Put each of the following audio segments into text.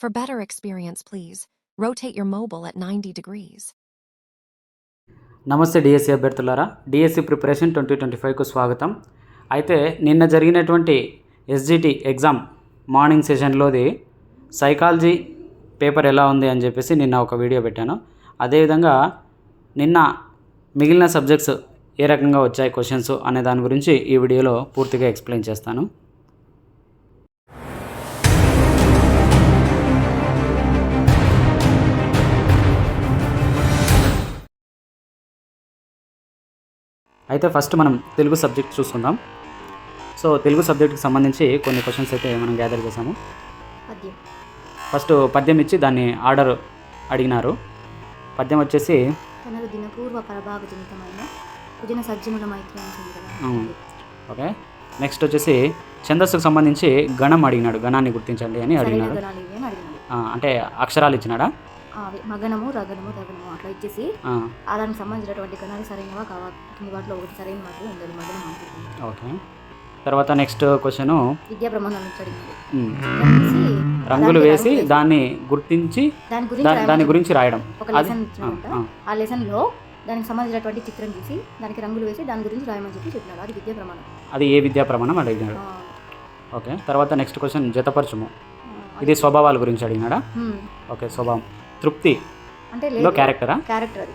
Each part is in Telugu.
For better experience, please rotate your mobile at 90 degrees. నమస్తే డిఎస్సి అభ్యర్థులారా డిఎస్సి ప్రిపరేషన్ ట్వంటీ ట్వంటీ ఫైవ్కు స్వాగతం. అయితే నిన్న జరిగినటువంటి ఎస్జిటి ఎగ్జామ్ మార్నింగ్ సెషన్లోది సైకాలజీ పేపర్ ఎలా ఉంది అని చెప్పేసి నిన్న ఒక వీడియో పెట్టాను. అదేవిధంగా నిన్న మిగిలిన సబ్జెక్ట్స్ ఏ రకంగా వచ్చాయి క్వశ్చన్స్ అనే దాని గురించి ఈ వీడియోలో పూర్తిగా ఎక్స్ప్లెయిన్ చేస్తాను. అయితే ఫస్ట్ మనం తెలుగు సబ్జెక్ట్ చూసుకుందాం. సో తెలుగు సబ్జెక్ట్కి సంబంధించి కొన్ని క్వశ్చన్స్ అయితే మనం గ్యాదర్ చేసాము. ఫస్ట్ పద్యం ఇచ్చి దాన్ని ఆర్డర్ అడిగినారు. పద్యం వచ్చేసి. ఓకే. నెక్స్ట్ వచ్చేసి ఛందస్సుకు సంబంధించి గణం అడిగినాడు. గణాన్ని గుర్తించండి అని అడిగినాడు. అంటే అక్షరాలు ఇచ్చినాడా? అవి మగనము రగనము రగనము అట్లా ఇచ్చేసి దానికి సంబంధించినటువంటి గణాలు సరైనవా కావా కింది వాటిలో ఒకటి సరైన మాత్రమే ఉండాలి మగనం అనుకుంటుంది ఓకే. తర్వాత నెక్స్ట్ క్వశ్చను. విద్యా ప్రమాణం రంగులు వేసి దాన్ని గుర్తించి దాని గురించి దాని రాయమని గురించి రాయడం. ఒక లెసన్ ఆ, లెసన్లో దానికి సంబంధించినటువంటి చిత్రం గీసి దానికి రంగులు వేసి దాని గురించి రాయమని చెప్పి చెప్పినాడు అది విద్యా ప్రమాణం. అది ఏ విద్యా ప్రమాణం అడిగినాడు. ఓకే. తర్వాత నెక్స్ట్ క్వశ్చన్ జతపరచము ఇది స్వభావాల గురించి అడిగినాడా. ఓకే. స్వభావం. తృప్తి అంటే లో క్యారెక్టరా? క్యారెక్టర్ అది.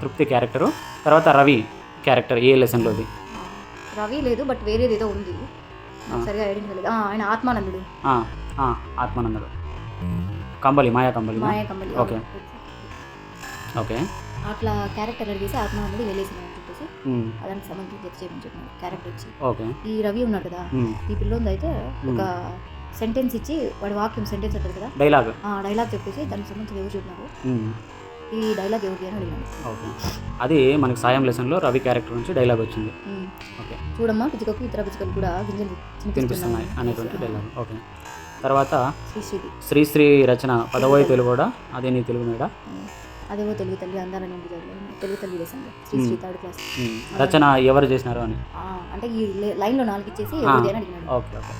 తృప్తి క్యారెక్టరు. తర్వాత రవి క్యారెక్టర్ ఏ లెసన్లోది రవి లేదు బట్ వేరేది ఏదో ఉంది. సరిగా ఐడెంటిఫై లేదు ఆ, ఆయన ఆత్మానందుడు. ఆత్మానందుడు. కంబలి మాయా కంబలి మాయా కంబలి ఓకే. ఓకే. అట్లా క్యారెక్టర్ అడిగేసి ఆత్మానందుడు వెళ్ళేసిన అని చెప్పేసి ఉమ్, దానికి సంబంధించి క్యారెక్టర్ ఇచ్చి ఓకే. ఈ రవి ఉన్నాడు కదా. ఈ పిల్లోంది అయితే ఒక సెంటెన్స్ ఇచ్చి వాడి వాక్యం సెంటెన్స్ ఉంటుంది కదా? డైలాగ్. ఆ డైలాగ్ చెప్పేసి దానికి సంబంధించి ఎవరు చెప్పినారు ఉమ్, ఈ డైలాగ్ ఎవరిది అని అడిగినాడు ఓకే. అది మనకి సాయం లెసన్లో రవి క్యారెక్టర్ నుంచి డైలాగ్ వచ్చింది. ఓకే. చూడమ్మా పిచ్చుకకు ఇతర పిచ్చుకలు కూడా గింజలు వినిపిస్తున్నాయి అనేటువంటి డైలాగ్. ఓకే. తర్వాత శ్రీ శ్రీది శ్రీశ్రీ రచన పదవోయి తెలుగు కూడా అదే నీ తెలుగు ఉమ్. అదేవో తెలుగు తల్లి అందాల నుండి తెలుగు తల్లి lesson Sri Sri third class రచన ఎవరు చేసినారు అని? అంటే ఈ లే- లైన్లో నాలుగు ఇచ్చేసి ఓకే ఓకే.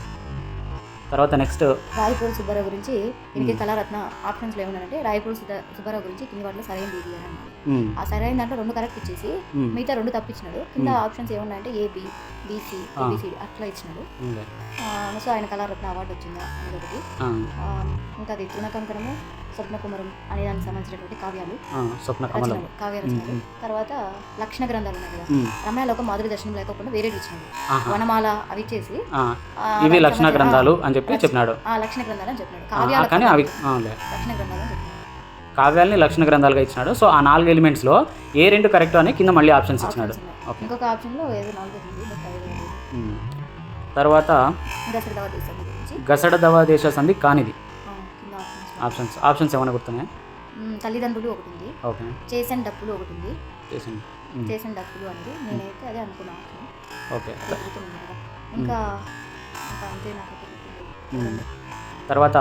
తర్వాత నెక్స్ట్ రాయపూడి సుబ్బారావు గురించి దీనికి కళారత్న ఆప్షన్స్లో ఏమన్నారంటే రాయపూడి సుబ్బ- సుబ్బారావు గురించి కింది వాటిలో సరైనది ఇది అని ఆ సరైన దాంట్లో రెండు కరెక్ట్ ఇచ్చేసి మిగతా రెండు తప్పించినాడు. కింద ఆప్షన్స్ ఏమన్నాయంటే ఏబి బీసీ ఆ. ఏబిసిడి అట్లా ఇచ్చినాడు. సో ఆయన కళారత్న అవార్డు వచ్చిందా అనేది ఒకటి. ఇంకా అది తృణకంకణము స్వప్నకుమరం అనే దానికి సంబంధించినటువంటి కావ్యాలు. రచనలు కావ్య రచనలు. తర్వాత లక్షణ గ్రంథాలు ఉన్నాయి కదా. ఉమ్, రమ్యాలోక మాధురి దర్శనం లేకుండా వేరేది ఇచ్చినాడు. వనమాల అవి ఆ, ఇవి లక్షణ గ్రంథాలు అని చెప్పి చెప్పినాడు. ఆ లక్షణ గ్రంథాలు అని చెప్పినాడు. కావ్యాల కానీ అవి. లక్షణ గ్రంథాలు అని చెప్పినాడు కావ్యాలని లక్షణ గ్రంథాలుగా ఇచ్చినాడు. సో ఆ నాలుగు ఎలిమెంట్స్లో ఏ రెండు కరెక్ట్ అని కింద మళ్ళీ ఆప్షన్స్ ఇచ్చినాడు. ఇంకొక ఆప్షన్లో ఏదో నాలుగు. తర్వాత గసడ దవ దేశ సంధి కానిది. ఆప్షన్స్ ఆప్షన్స్ ఏమైనా గుర్తున్నాయి? తల్లిదండ్రులు ఒకటి ఉంది. ఓకే. చేసిన డప్పులు ఒకటి ఉంది. చేసింది ఉమ్. చేసిన డప్పులు అనేది నేనైతే అదే అనుకున్నా ఆప్షన్ ఓకే. కదా ఇంకా ఇంకా అంతే నాకు. తర్వాత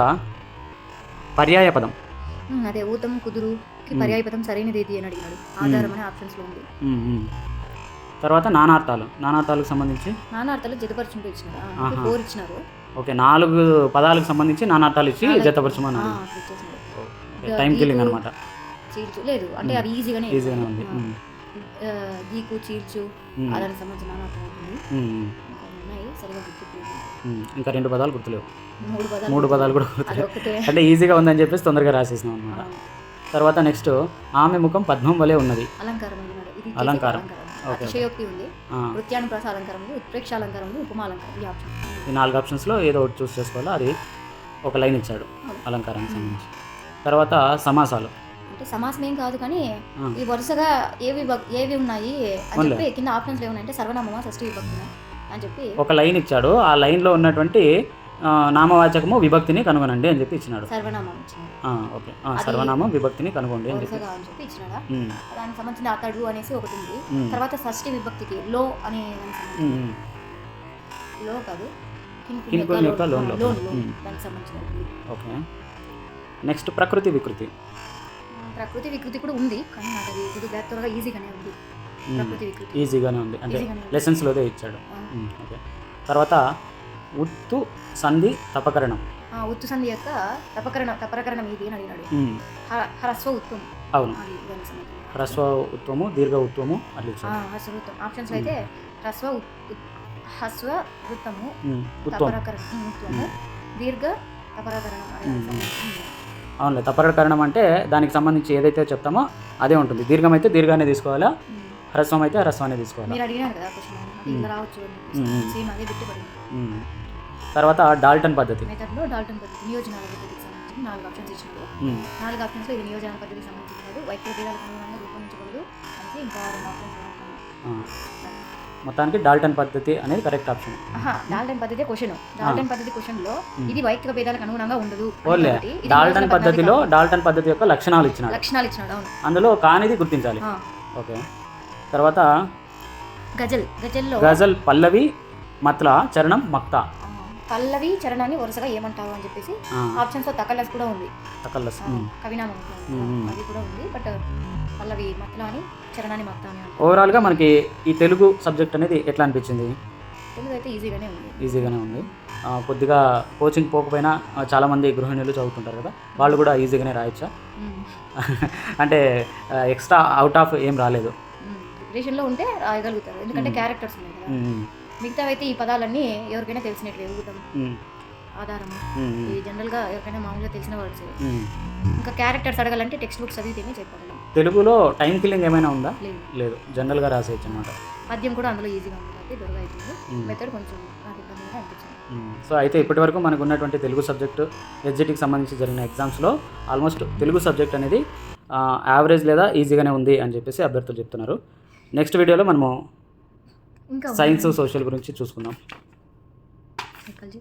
పర్యాయ పదం. అదే ఊతం కుదురుకి మ్. పర్యాయ పదం సరైనది ఏది అని అడిగినాడు. ఆధారం అనే ఆప్షన్స్లో ఉంది. తర్వాత నానార్థాలు. నానార్థాలకు సంబంధించి? నాన్న అర్థాలు జతపరచుంటూ ఇచ్చినారు. ఆహా. ఫోర్ ఇచ్చినారు. ఓకే నాలుగు పదాలకు సంబంధించి నానార్థాలు ఇచ్చి జతపరచమని టైం కిల్లింగ్ అనమాట చీల్చు లేదు అంటే అవి ఈజీగానే ఈజీగానే ఉంది. గీకు చీల్చు ఉమ్, దానికి సంబంధించిన ఇంకా రెండు పదాలు గుర్తులేవు. మూడు పదాలు కూడా గుర్తులేవు. అంటే ఈజీగా ఉందని చెప్పేసి తొందరగా రాసేసినాం అనమాట తర్వాత నెక్స్ట్ ఆమె ముఖం పద్మం వలె ఉన్నది. అలంకారం. అతిశయోక్తి ఉంది ఆ, నృత్యానుప్రాస అలంకారం ఉంది ఉపమాలంకారం ఈ ఆప్షన్. ఈ నాలుగు ఆప్షన్స్లో ఏదో ఒకటి చూస్ చేసుకోవాలో? అది ఒక లైన్ ఇచ్చాడు అలంకారానికి సంబంధించి. తర్వాత సమాసాలు. అంటే సమాసం ఏం కాదు కానీ. ఈ వరుసగా ఏవి ఏవి ఉన్నాయి అని. చెప్పి కింద ఆప్షన్స్ ఏమున్నాయంటే సర్వనామమా షష్ఠి విభక్తి అని చెప్పి ఒక లైన్ ఇచ్చాడు. ఆ లైన్లో ఉన్నటువంటి నామవాచకము విభక్తిని కనుగొనండి అని చెప్పి ఇచ్చినాడు. ఓకే. సర్వనామం విభక్తిని కనుగొండి అని చెప్పి. ఇచ్చినాడా? దానికి సంబంధించిన అతడు అనేసి ఒకటి ఉంది. తర్వాత షష్ఠి విభక్తికి లో అనే. లో కాదు యొక్క. దానికి సంబంధించిన ఓకే. నెక్స్ట్ ప్రకృతి వికృతి. ప్రకృతి వికృతి కూడా ఉంది కానీ నాకు అది కొద్దిగా త్వరగా ఈజీగానే ఉంది. ఉమ్, ప్రకృతి వికృతి. ఈజీగానే ఉంది. అంటే. లెసన్స్లోదే ఇచ్చాడు. ఓకే. తర్వాత ఉత్తు సంధి తపకరణం. ఉత్తు సంధి యొక్క తపకరణ తపరకరణం ఇది అని అడిగినాడు హ్రస్వ ఉత్తం అవును. హ్రస్వ ఉత్వము దీర్ఘ ఉత్వము అట్లా హ్రస్వ వృత్తం ఆప్షన్స్ అయితే హ్రస్వ హ్రస్వ వృత్తము ఉత్వం ఉమ్, ఉత్వము దీర్ఘ తపరకరణం. అవునులే తపరకరణం అంటే దానికి సంబంధించి ఏదైతే చెప్తామో అదే ఉంటుంది. దీర్ఘం అయితే దీర్ఘాన్ని తీసుకోవాలా. హ్రస్వం అయితే హ్రస్వాన్ని తీసుకోవాలా? మీరు అడిగినారు కదా రావచ్చు తర్వాత డాల్టన్ పద్ధతి. మెథడ్లో డాల్టన్ పద్ధతి నియోజనాల పద్ధతికి సంబంధించి నాలుగు ఆప్షన్స్ ఇచ్చినారు ఉమ్, నాలుగు ఆప్షన్స్లో ఇది నియోజన పద్ధతికి సంబంధించి కాదు వైద్య భేదాలకు అనుగుణంగా రూపొందించకూడదు అంటే ఇంకా రెండు ఆప్షన్స్ ఆ. మొత్తానికి డాల్టన్ పద్ధతి అనేది కరెక్ట్ ఆప్షన్ డాల్టన్ పద్ధతి క్వశ్చన్ డాల్టన్ పద్ధతి క్వశ్చన్లో. ఇది వైదిక భేదాలకు అనుగుణంగా ఉండదు. ఓన్లే డాల్టన్ పద్ధతిలో పద్ధతి డాల్టన్ పద్ధతి యొక్క లక్షణాలు కాదు. ఇచ్చినాడు. లక్షణాలు ఇచ్చినాడు అవును. అందులో కానిది గుర్తించాలి. ఓకే. తర్వాత గజల్. గజల్లో గజల్ పల్లవి మత్ల చరణం మక్త. పల్లవి చరణాన్ని వరుసగా ఏమంటారు అని చెప్పేసి ఆప్షన్స్లో తకల్లస్ కూడా ఉంది. తకల్లస్ కవినామం. అది కూడా ఉంది. బట్ పల్లవి మత్ల అని చరణాన్ని మక్త అని అంటారు. ఓవరాల్గా మనకి ఈ తెలుగు సబ్జెక్ట్ అనేది ఎట్లా అనిపించింది? తెలుగు అయితే ఈజీగానే ఉంది. ఈజీగానే ఉంది. కొద్దిగా కోచింగ్ పోకపోయినా చాలామంది గృహిణులు చదువుతుంటారు కదా వాళ్ళు కూడా ఈజీగానే రాయొచ్చా. అంటే ఎక్స్ట్రా అవుట్ ఆఫ్ ఏం రాలేదు. ప్రిపరేషన్లో ఉంటే రాయగలుగుతారు. ఎందుకంటే. క్యారెక్టర్స్ ఉన్నాయి మిగతా అయితే ఈ పదాలన్నీ ఎవరికైనా తెలిసినట్లే ఉమ్, ఆధారము. ఈ జనరల్గా ఎవరికైనా మామూలుగా తెలిసిన వర్డ్స్. ఇంకా క్యారెక్టర్స్ అడగాలంటే టెక్స్ట్ బుక్స్ చదివితేనే చెప్పగలం. తెలుగులో టైం కిల్లింగ్ ఏమైనా ఉందా? లేదు. జనరల్గా రాసేయచ్చు అనమాట పద్యం కూడా అందులో ఈజీగా ఉంది కాబట్టి ఉమ్. మెథడ్ కొంచెం నాకు ఇబ్బందిగా అనిపించింది సో అయితే ఇప్పటివరకు మనకు ఉన్నటువంటి తెలుగు సబ్జెక్టు ఎస్జిటికి సంబంధించి జరిగిన ఎగ్జామ్స్లో ఆల్మోస్ట్ తెలుగు సబ్జెక్ట్ అనేది యావరేజ్ లేదా ఈజీగానే ఉంది అని చెప్పేసి అభ్యర్థులు చెప్తున్నారు. నెక్స్ట్ వీడియోలో మనము ఇంకా సైన్స్ సోషల్ గురించి చూసుకుందాం. సైకాలజీ